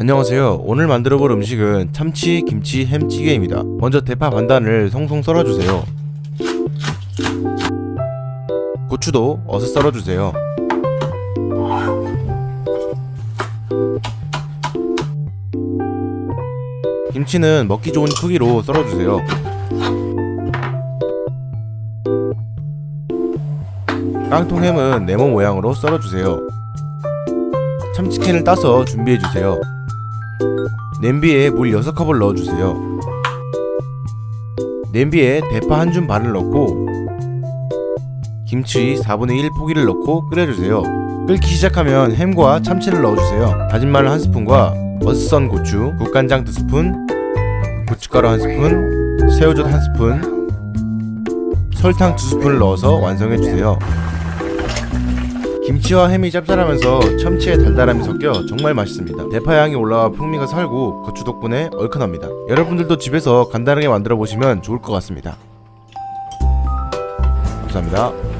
안녕하세요. 오늘 만들어 볼 음식은 참치 김치 햄찌개입니다. 먼저 대파 반단을 송송 썰어주세요. 고추도 어서 썰어주세요. 김치는 먹기 좋은 크기로 썰어주세요. 깡통햄은 네모 모양으로 썰어주세요. 참치캔을 따서 준비해주세요. 냄비에 물 6컵을 넣어주세요. 냄비에 대파 한 줌 반을 넣고 김치 4분의 1 포기를 넣고 끓여주세요. 끓기 시작하면 햄과 참치를 넣어주세요. 다진 마늘 한 스푼과 어슷 썬 고추, 국간장 두 스푼, 고춧가루 한 스푼, 새우젓 한 스푼, 설탕 두 스푼을 넣어서 완성해주세요. 김치와 햄이 짭짤하면서 참치의 달달함이 섞여 정말 맛있습니다. 대파 향이 올라와 풍미가 살고 고추 덕분에 얼큰합니다. 여러분들도 집에서 간단하게 만들어 보시면 좋을 것 같습니다. 감사합니다.